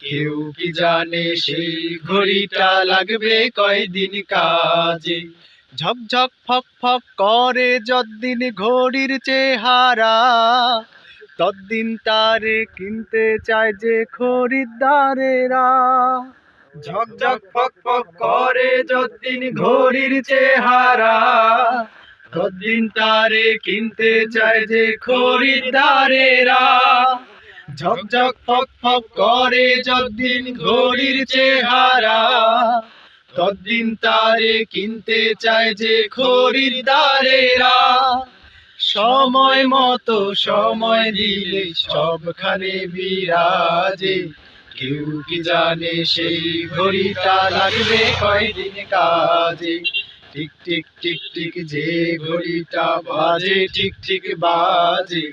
কেউ কি জানে সেই ঘড়িটা লাগবে কয়দিন কাজে? ঝকঝক ফক ফক করে যদ্দিন ঘড়ির চেহারা তদ্দিন তারে কিনতে চায় যে খরিদ্দারেরা। ঝকঝক ফক ফক করে যদ্দিন ঘড়ির চেহারা তদ্দিন তারে কিনতে চায় যে খরিদ্দারেরা। ঝকঝক ফক ফক করে যদ্দিন ঘড়ির চেহারা তদ্দিন তারে কিনতে চায় যে খরিদ্দারেরা সময় মতো সময় দিলে সবখানে বিরাজে। কেউ কি জানে সেই ঘড়িটা লাগবে কয়দিন কাজে? টিক টিক টিক টিক, যে ঘড়িটা বাজে ঠিক ঠিক বাজে।